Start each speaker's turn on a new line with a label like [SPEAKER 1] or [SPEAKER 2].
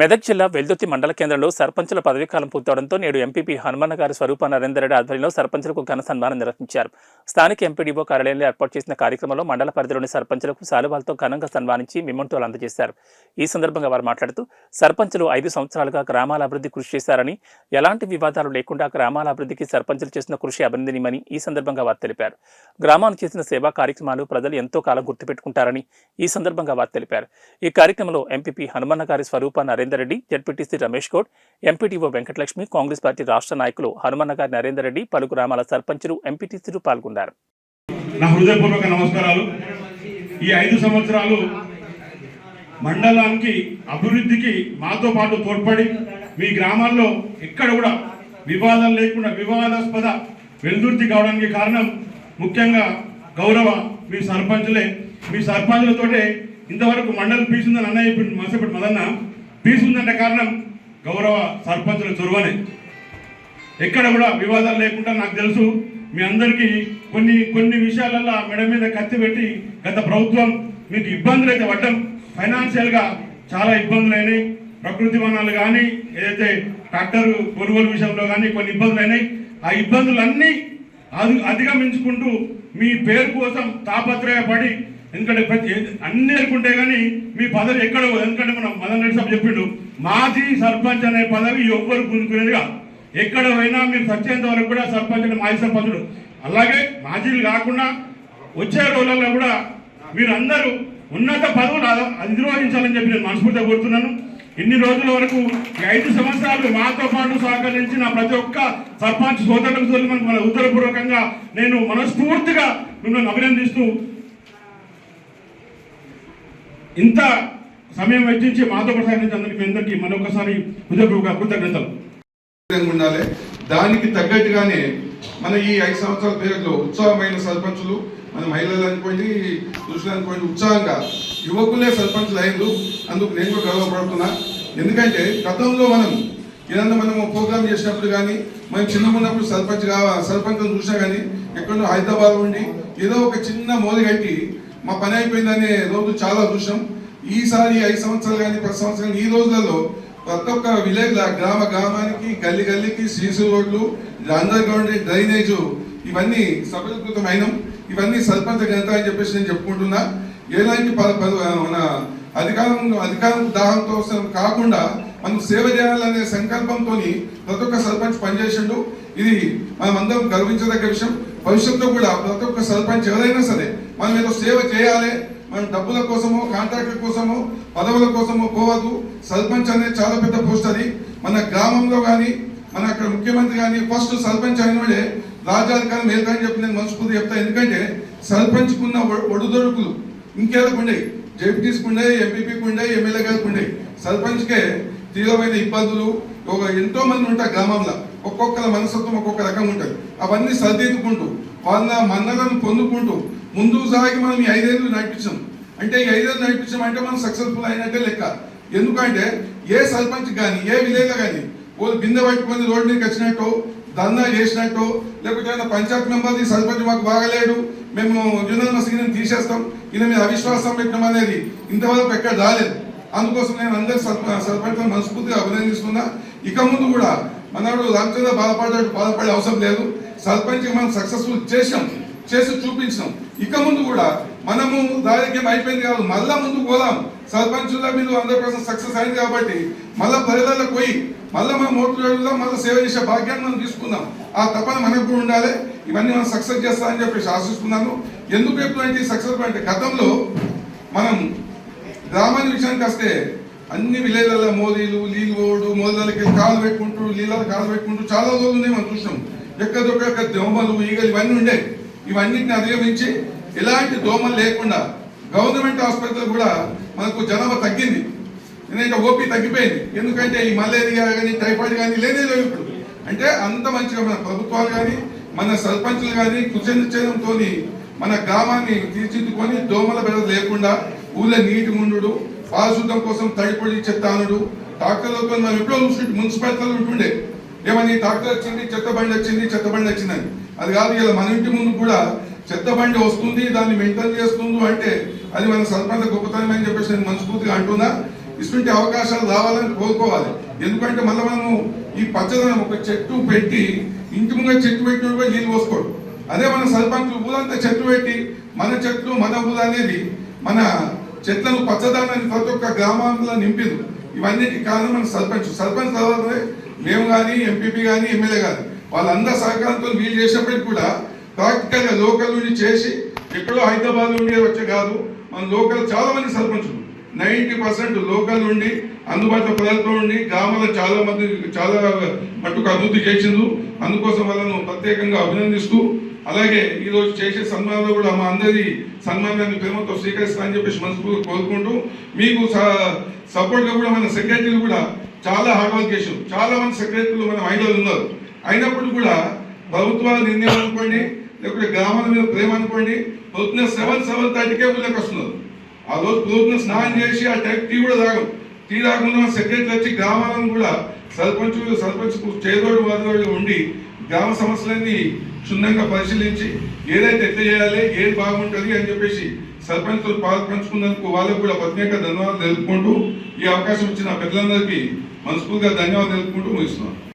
[SPEAKER 1] మెదక్ జిల్లా వెల్దుర్తి మండల కేంద్రంలో సర్పంచుల పదవీకాలం పూర్తవడంతో నేడు ఎంపీపీ హనుమన్న గారి స్వరూప నరేందర్ ఆధ్వర్యంలో సర్పంచులకు ఘన సన్మానం నిర్వహించారు. స్థానిక ఎంపీడీఓ కార్యాలయంలో ఏర్పాటు చేసిన కార్యక్రమంలో మండల పరిధిలోని సర్పంచులకు శాలువాలతో ఘనంగా సన్మానించి మిమంటోలు అందజేశారు. ఈ సందర్భంగా వారు మాట్లాడుతూ సర్పంచులు ఐదు సంవత్సరాలుగా గ్రామాల అభివృద్ధి కృషి చేశారని ఎలాంటి వివాదాలు లేకుండా గ్రామాల అభివృద్ధికి సర్పంచులు చేసిన కృషి అభినందనీయమని ఈ సందర్భంగా వారు తెలిపారు. గ్రామానికి చేసిన సేవా కార్యక్రమాలు ప్రజలు ఎంతో కాలం గుర్తుపెట్టుకుంటారని ఈ సందర్భంగా వారు తెలిపారు. ఈ కార్యక్రమంలో ఎంపీపీ హనుమన్న గారి Swarupa Narendra Reddy ZPTC Ramesh Goud MPTO Venkatalakshmi Congress party రాష్ట్ర నాయకులు హనుమన్న గారి నరేందర్ రెడ్డి పలు గ్రామాల సర్పంచులు ఎంపీటీసీలు పాల్గొన్నారు.
[SPEAKER 2] నా హృదయపూర్వక నమస్కారాలు. ఈ ఐదు సంవత్సరాలు మండలానికి అభివృద్ధికి మాతో పాటు తోడ్పడి మీ గ్రామాల్లో ఎక్కడ కూడా వివాదం లేకుండా వివాదాస్పద వెల్దుర్తి కావడానికి కారణం ముఖ్యంగా గౌరవ మీ సర్పంచులే. మీ సర్పంచులతోటే ఇంతవరకు మండలి పీసిందని ఉందని అన్నయ్య ఇప్పుడు మసపటి మదన్న పీస్ కారణం గౌరవ సర్పంచుల చొరవనే. ఎక్కడ కూడా వివాదాలు లేకుండా నాకు తెలుసు మీ అందరికీ కొన్ని కొన్ని విషయాలలో మెడ మీద కత్తి పెట్టి గత ప్రభుత్వం మీకు ఇబ్బందులు అయితే పడ్డం. ఫైనాన్షియల్గా చాలా ఇబ్బందులు అయినాయి. ప్రకృతి వనాలు కానీ ఏదైతే ట్రాక్టర్ కొనుగోలు విషయంలో కానీ కొన్ని ఇబ్బందులు అయినాయి. ఆ ఇబ్బందులన్నీ అది అధిగమించుకుంటూ మీ పేరు కోసం తాపత్రయపడి ఎందుకంటే ప్రతి అన్ని అనుకుంటే కానీ మీ పదవి ఎక్కడ ఎందుకంటే మనం మదన్ రెడ్డి సాబ్ చెప్పిండు మాజీ సర్పంచ్ అనే పదవి ఎవ్వరు గుంజుకునేదిగా ఎక్కడ పోయినా మీరు సత్యంత వరకు కూడా సర్పంచ్ అంటే మాజీ సర్పంచుడు అలాగే మాజీలు కాకుండా వచ్చే రోజులలో కూడా మీరందరూ ఉన్నత పదవులు నిర్వహించాలని చెప్పి నేను మనస్ఫూర్తిగా కోరుతున్నాను. ఇన్ని రోజుల వరకు ఈ ఐదు సంవత్సరాలు మాతో పాటు సహకరించిన ప్రతి ఒక్క సర్పంచ్ సోదరులకు సోదరులకు మన ఉత్తరపూర్వకంగా నేను మనస్ఫూర్తిగా మిమ్మల్ని అభినందిస్తూ ఇంత సమయం వెచ్చించి మాధవ ప్రసాద్ మీ అందరికీ మరొకసారి హృదయపూర్వక కృతజ్ఞతలు.
[SPEAKER 3] ఉండాలి. దానికి తగ్గట్టుగానే మన ఈ ఐదు సంవత్సరాల పీరియడ్లో ఉత్సాహమైన సర్పంచులు మన మహిళలు అనుకోండి పురుషులు అనుకోండి ఉత్సాహంగా యువకులే సర్పంచులు అయ్యారు అందుకు నేను కూడా గర్వపడుతున్నా. ఎందుకంటే గతంలో మనం ఏదన్నా మనం ప్రోగ్రామ్ చేసినప్పుడు కానీ మనం చిన్నగా ఉన్నప్పుడు సర్పంచ్ కావా సర్పంచ్ చూసినా కానీ ఎక్కడో హైదరాబాద్ ఉండి ఏదో ఒక చిన్న మోది కట్టి మా పని అయిపోయిందనే రోజు చాలా చూసాం ఈసారి ఐదు సంవత్సరాలు కానీ పది సంవత్సరాలు ఈ రోజులలో ప్రతి ఒక్క విలేజ్ గ్రామ గ్రామానికి గల్లి గల్లీకి సీసీ రోడ్లు అండర్ గ్రౌండ్ డ్రైనేజ్ ఇవన్నీ సఫలీకృతమైన. ఇవన్నీ సర్పంచ ఘనత అని చెప్పేసి నేను చెప్పుకుంటున్నా. ఎలాంటి మన అధికారం అధికారం దాహంతో కాకుండా మనం సేవ చేయాలనే సంకల్పంతో ప్రతి ఒక్క సర్పంచ్ పనిచేసిండు. ఇది మనం అందరం గర్వించదగ్గ విషయం. భవిష్యత్తులో కూడా ప్రతి ఒక్క సర్పంచ్ ఎవరైనా సరే మనం ఏదో సేవ చేయాలి మనం డబ్బుల కోసమో కాంట్రాక్టుల కోసమో పదవుల కోసమో పోవద్దు. సర్పంచ్ అనేది చాలా పెద్ద పోస్ట్ అది. మన గ్రామంలో కానీ మన అక్కడ ముఖ్యమంత్రి కానీ ఫస్ట్ సర్పంచ్ అయిన వాడే రాజాధికారం వెళ్తాయని చెప్పి నేను మనస్ఫూర్తి చెప్తాను ఎందుకంటే సర్పంచ్కున్న ఉన్న ఒడుదొడుకులు ఇంకేళ్ళకు ఉండేవి? జెడ్పీటీస్కి ఉండే ఎంపీపీకి ఉండే ఎమ్మెల్యే గారికి ఉండే సర్పంచ్కే తీవ్రమైన ఇబ్బందులు. ఒక ఎంతో మంది ఉంటారు గ్రామంలో. ఒక్కొక్కరి మనస్తత్వం ఒక్కొక్క రకం ఉంటుంది. అవన్నీ సరిదిద్దుకుంటూ వాళ్ళ మన్నలను పొందుకుంటూ ముందుకు సాగి మనం ఈ ఐదేళ్ళు నడిపించాం. అంటే ఈ ఐదేళ్ళు నడిపించాం అంటే మనం సక్సెస్ఫుల్ అయినట్టే లెక్క. ఎందుకంటే ఏ సర్పంచ్ కానీ ఏ విలేజ్ కానీ వాళ్ళు బిందె పట్టుకొని రోడ్డు మీదకి వచ్చినట్టు దందా చేసినట్టు లేకపోతే ఏదైనా పంచాయత్ మెంబర్ది సర్పంచ్ మాకు బాగలేడు మేము యునల్ ఈయన తీసేస్తాం ఈయన మీద అవిశ్వాసం పెట్టడం అనేది ఇంతవరకు ఎక్కడ రాలేదు. అందుకోసం నేను అందరి సర్ప సర్పంచ్ మనస్ఫూర్తిగా అభినందిస్తున్నా. ఇక ముందు కూడా మనవాడు రామచంద్ర బాధపడ్డాడు బాధపడే అవసరం లేదు. సర్పంచ్ మనం సక్సెస్ఫుల్ చేసాం చేసి చూపించాం ఇక ముందు కూడా మనము దారికేం అయిపోయింది కాదు మళ్ళా ముందు పోదాం. సర్పంచుల మీద హండ్రెడ్ పర్సెంట్ సక్సెస్ అయింది కాబట్టి మళ్ళా పరిధిలో పోయి మళ్ళీ మనం ఓట్లు వెళ్దాం మళ్ళీ సేవ చేసే భాగ్యాన్ని మనం తీసుకుందాం. ఆ తపన మనకు కూడా ఉండాలి. ఇవన్నీ మనం సక్సెస్ చేస్తామని చెప్పేసి ఆశిస్తున్నాను. ఎందుకు ఎటువంటి సక్సెస్ అంటే గతంలో మనం గ్రామాన్ని విషయానికి వస్తే అన్ని విలేజ్లలో మోదీలు నీళ్ళు ఓడు మోదీలకి కాలు పెట్టుకుంటూ నీళ్ళలో కాలు పెట్టుకుంటూ చాలా రోజులు ఉన్నాయి మనం చూసినాం. ఎక్కడొక్క దోమలు ఈగలు ఇవన్నీ ఉండే. ఇవన్నిటిని అధిగమించి ఎలాంటి దోమలు లేకుండా గవర్నమెంట్ హాస్పిటల్ కూడా మనకు జనాభా తగ్గింది. ఎందుకంటే ఓపీ తగ్గిపోయింది. ఎందుకంటే ఈ మలేరియా కానీ టైఫాయిడ్ కానీ లేనే లేవు ఇప్పుడు. అంటే అంత మంచిగా మన ప్రభుత్వాలు కానీ మన సర్పంచులు కానీ కృషి నిశ్చయంతో మన గ్రామాన్ని తీర్చిదిద్దుకొని దోమల బెడ లేకుండా ఊళ్ళో నీటి ముండు పారిశుద్ధం కోసం తడిపొడి చెత్త అనుడు డాక్టర్లతో మనం ఎప్పుడో చూసి మున్సిపాలిటీలో ఉంటుండే. ఏమని డాక్టర్ వచ్చింది చెత్త బండి వచ్చింది చెత్త బండి వచ్చిందని. అది కాదు ఇలా మన ఇంటి ముందు కూడా చెత్త బండి వస్తుంది దాన్ని మెయింటైన్ చేస్తుంది అంటే అది మన సర్పంచ్ గొప్పతనం అని చెప్పేసి నేను మనస్ఫూర్తిగా అంటున్నా. ఇటువంటి అవకాశాలు రావాలని కోరుకోవాలి. ఎందుకంటే మళ్ళీ మనము ఈ పచ్చదనం ఒక చెట్టు పెట్టి ఇంటి ముందు చెట్టు పెట్టిన కూడా నీళ్ళు పోసుకోడు అదే మన సర్పంచులు ఊరంతా చెట్లు పెట్టి మన చెట్లు మన ఊరు అనేది మన చెట్లను పచ్చదనాన్ని ప్రతి ఒక్క గ్రామాల్లో నింపింది. ఇవన్నిటికి కారణం మన సర్పంచ్. సర్పంచ్ తర్వాత మేము కానీ ఎంపీపీ కానీ ఎమ్మెల్యే కానీ. వాళ్ళందరి సహకారంతో వీలు చేసినప్పటికి కూడా ప్రాక్టికల్గా లోకల్ నుండి చేసి ఎక్కడో హైదరాబాద్ నుండి వచ్చే కాదు మన లోకల్ చాలా మంది సర్పంచులు. నైంటీ పర్సెంట్ లోకల్ నుండి అందుబాటులో ప్రజలతో ఉండి గ్రామాల్లో చాలా మంది చాలా మట్టుకు అభివృద్ధి చేసిండ్రు. అందుకోసం వాళ్ళను ప్రత్యేకంగా అభినందిస్తూ అలాగే ఈరోజు చేసే సన్మానంలో కూడా మా అందరి సన్మానాన్ని ప్రేమతో స్వీకరిస్తానని చెప్పేసి మనస్ఫూర్తిగా కోరుకుంటూ మీకు సపోర్ట్గా కూడా మన సెక్రటరీలు కూడా చాలా హార్డ్ వర్క్ చేసాం చాలా మంది సెక్రటరీలు మన మహిళలు ఉన్నారు. అయినప్పుడు కూడా ప్రభుత్వాల నిర్ణయం అనుకోండి లేకపోతే గ్రామాల మీద ప్రేమ అనుకోండి పొద్దున్న సెవెన్ సెవెన్ థర్టీకే ఊళ్ళకి వస్తున్నారు. ఆ రోజు పొద్దున్న స్నానం చేసి ఆ టైం టీ కూడా తాగం టీ తాగకుండా సెక్రటరీ వచ్చి గ్రామాలను కూడా సర్పంచ్ సర్పంచ్ చేదోడు వాదోడు ఉండి గ్రామ సమస్యలన్నీ క్షుణ్ణంగా పరిశీలించి ఏదైతే ఎట్లా చేయాలి ఏది బాగుంటుంది అని చెప్పేసి సర్పంచ్తో పాల్పంచుకున్నందుకు వాళ్ళకు కూడా ప్రత్యేక ధన్యవాదాలు తెలుపుకుంటూ ఈ అవకాశం ఇచ్చిన పెద్దలందరికీ మనస్ఫూర్తిగా ధన్యవాదాలు తెలుపుకుంటూ ముగిస్తున్నాను